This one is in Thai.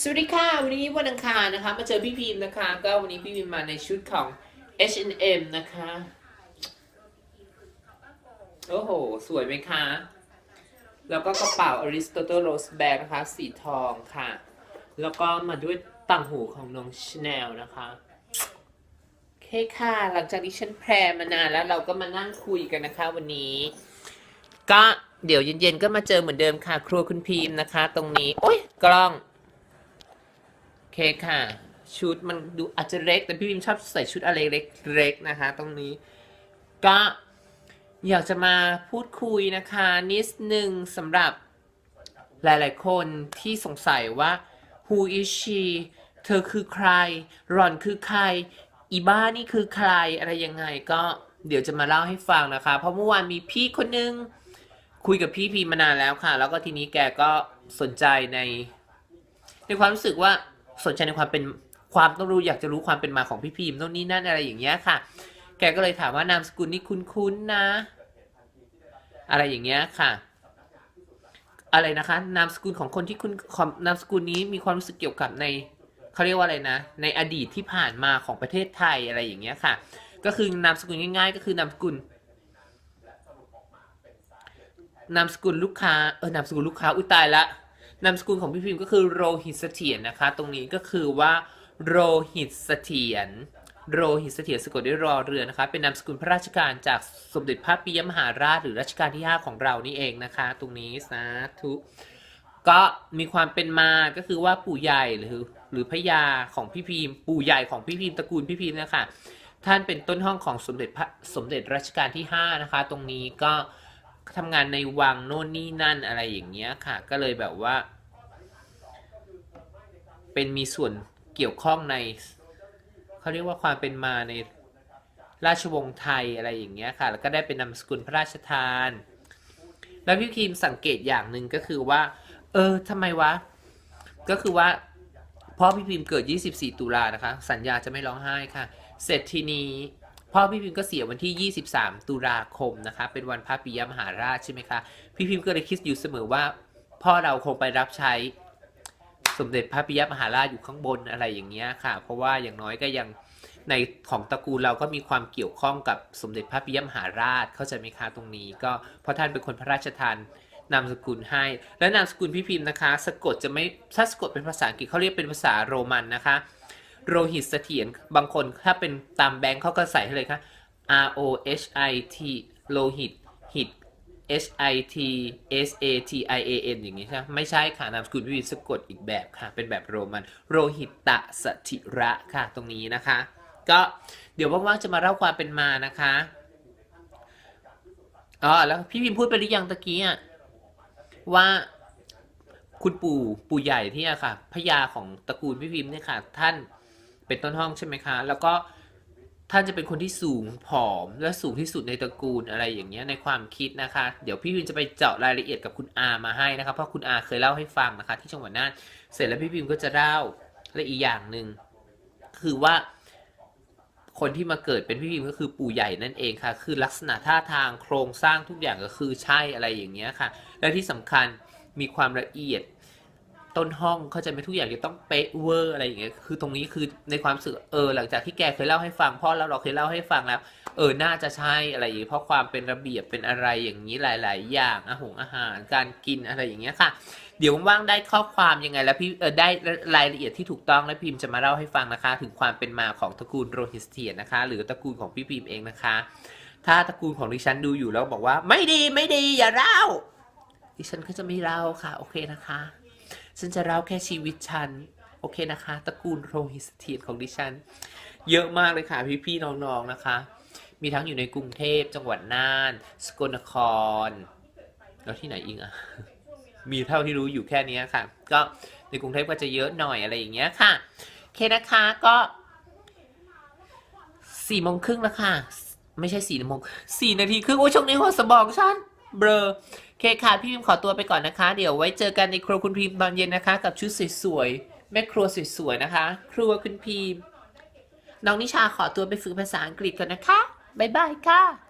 สวัสดีค่ะ วันนี้วันอังคารนะคะ มาเจอพี่พิมพ์นะคะ ก็วันนี้พี่พิมพ์มาในชุดของ H&M นะคะ โอ้โห สวยไหมคะ แล้วก็กระเป๋า Aristotle Rose Bag นะคะ สีทองค่ะ แล้วก็มาด้วยต่างหูของน้อง Chanel นะคะโอเคค่ะ หลังจากที่ฉันแพรมานานแล้วเราก็มานั่งคุยกันนะคะวันนี้ ก็เดี๋ยวเย็นๆก็มาเจอเหมือนเดิมค่ะ ครัวคุณพีมนะคะ ตรงนี้ โอ้ยกล้อง เคค่ะ ชุดมันดูอาจจะเล็ก แต่พี่พิมชอบใส่ชุดอะไรเล็กๆนะคะ ตรงนี้ ก็อยากจะมาพูดคุยนะคะ นิดนึงสำหรับหลายๆคนที่สงสัยว่า who is she เธอคือใครรอนคือใคร อีบ้านี่คือใครอะไรยังไงก็เดี๋ยวจะมาเล่าให้ฟังนะคะ เพราะเมื่อวานมีพี่คนนึง คุยกับพี่พีมานานแล้วค่ะ แล้วก็ทีนี้แกก็สนใจใน ในความรู้สึกว่า สนใจในความเป็นความต้องรู้อยากจะรู้ความเป็นมาของพี่พีมโน่นนี่นั่นอะไรอย่างเงี้ยค่ะ แกก็เลยถามว่านามสกุลนี่คุ้นๆนะ อะไรอย่างเงี้ยค่ะ อะไรนะคะ นามสกุลของคนที่คุณนามสกุลนี้มีความรู้สึกเกี่ยวกับในเขาเรียกว่าอะไรนะ ในอดีตที่ผ่านมาของประเทศไทยอะไรอย่างเงี้ยค่ะ ก็คือนามสกุลง่าย ๆ ก็คือนามสกุลนามสกุลลูกค้าเออนามสกุลลูกค้าอุ้ยตายละ นามสกุลของพี่พิมพ์ก็คือโรหิตเสถียรนะคะ ตรงนี้ก็คือว่าโรหิตเสถียรโรหิตเสถียรสะกดด้วยรอเรือนะคะ เป็นนามสกุลพระราชการจากสมเด็จพระปิยมหาราชหรือรัชกาลที่ 5 ของเรานี่เองนะคะ ตรงนี้สาธุก็มีความเป็นมาก็คือว่าปู่ใหญ่หรือ หรือพระยาของพี่พิมพ์ปู่ใหญ่ของพี่พิมพ์ตระกูลพี่พิมพ์นะคะท่านเป็นต้นห้องของสมเด็จพระสมเด็จรัชกาลที่ 5 นะคะ ตรงนี้ก็ ทำงานในวังโน่นนี่นั่นอะไรอย่างเงี้ยค่ะ ก็เลยแบบว่า เป็นมีส่วนเกี่ยวข้องในเขาเรียกว่าความเป็นมาในราชวงศ์ไทยอะไรอย่างเงี้ยค่ะ แล้วก็ได้เป็นนามสกุลพระราชทาน แล้วพี่คิมสังเกตอย่างหนึ่งก็คือว่า เออทำไมวะ ก็คือว่าพ่อพี่พิมพ์เกิด 24 ตุลานะคะ สัญญาจะไม่ร้องไห้ค่ะ เสร็จทีนี้ พ่อพี่พิมพ์ก็เสียวันที่ 23 ตุลาคมนะคะ เป็นวันพระปิยมหาราชใช่ไหมคะ พี่พิมพ์ก็เลยคิดอยู่เสมอว่า พ่อเราคงไปรับใช้สมเด็จพระปิยมหาราชอยู่ข้างบนอะไรอย่างเงี้ยค่ะ เพราะว่าอย่างน้อยก็ยังในของตระกูลเราก็มีความเกี่ยวข้องกับสมเด็จพระปิยมหาราชเข้าใจไหมคะตรงนี้ ก็เพราะท่านเป็นคนพระราชทานนามสกุลให้ และนามสกุลพี่พิมพ์นะคะ สะกดจะไม่ถ้าสะกดเป็นภาษาอังกฤษเขาเรียกเป็นภาษาโรมันนะคะ โรหิตเสถียรบางคนถ้าเป็นตามแบงค์เขาก็ใส่ให้เลยค่ะ R O H I T โลหิตหิต H I T S A T I A N อย่างนี้ใช่ไหมไม่ใช่ค่ะ นามสกุลพี่พิมสกดอีกแบบค่ะ เป็นแบบโรมัน โรหิตตะสถิระค่ะ ตรงนี้นะคะ ก็เดี๋ยวว่างๆจะมาเล่าความเป็นมานะคะ อ๋อ แล้วพี่พิมพูดไปหรือยังตะกี้อะว่าคุณปู่ปู่ใหญ่ที่อะค่ะพญาของตระกูลพี่พิมเนี่ยค่ะ ท่าน เป็นต้นห้องใช่ไหมคะ แล้วก็ท่านจะเป็นคนที่สูงผอมและสูงที่สุดในตระกูลอะไรอย่างเงี้ยในความคิดนะคะ เดี๋ยวพี่พิมจะไปเจาะรายละเอียดกับคุณอามาให้นะคะเพราะคุณอาเคยเล่าให้ฟังนะคะ ที่จังหวัดน่านเสร็จแล้วพี่พิมก็จะเล่าและอีกอย่างหนึ่งคือว่าคนที่มาเกิดเป็นพี่พิมก็คือปู่ใหญ่นั่นเองค่ะ คือลักษณะท่าทางโครงสร้างทุกอย่างก็คือใช่อะไรอย่างเงี้ยค่ะ และที่สำคัญมีความละเอียด ต้นห้องเขาจะไม่ทุกอย่างจะต้องเป๊ะเวอร์อะไรอย่างเงี้ยคือตรงนี้คือในความสึกเออหลังจากที่แกเคยเล่าให้ฟังพ่อเราเราเคยเล่าให้ฟังแล้ว เออน่าจะใช่อะไรอย่างเงี้ยเพราะความเป็นระเบียบเป็นอะไรอย่างนี้หลาย ๆ อย่างอาหงอาหารการกินอะไรอย่างเงี้ยค่ะ เดี๋ยวว่างๆได้ข้อความยังไงแล้วพี่เออได้รายละเอียดที่ถูกต้องแล้วพิมพ์จะมาเล่าให้ฟังนะคะ ถึงความเป็นมาของตระกูลโรฮิสเทียนนะคะ หรือตระกูลของพี่พิมพ์เองนะคะ ถ้าตระกูลของดิฉันดูอยู่แล้วบอกว่าไม่ดีไม่ดีอย่าเล่าดิฉันก็จะไม่เล่าค่ะ โอเคนะคะ ฉันจะเล่าแค่ชีวิตฉัน โอเคนะคะ ตระกูลโรฮิสเทียนของดิฉัน เยอะมากเลยค่ะ พี่ๆน้องๆนะคะ มีทั้งอยู่ในกรุงเทพจังหวัดน่าน สกลนคร แล้วที่ไหนอีกอะมีเท่าที่รู้อยู่แค่นี้ค่ะ ก็ในกรุงเทพก็จะเยอะหน่อยอะไรอย่างเงี้ยค่ะโอเคนะคะก็สี่โมงครึ่งแล้วค่ะ ไม่ใช่สี่โมงสี่นาทีครึ่งโอ้ช่วงนี้หัวสมองฉันเบลอ เคค่ะ พี่พิมขอตัวไปก่อนนะคะ เดี๋ยวไว้เจอกันในครัวคุณพิมตอนเย็นนะคะ กับชุดสวยๆแม่ครัวสวยๆนะคะ ครัวคุณพิมน้องนิชาขอตัวไปฝึกภาษาอังกฤษก่อนนะคะบ๊ายบายค่ะ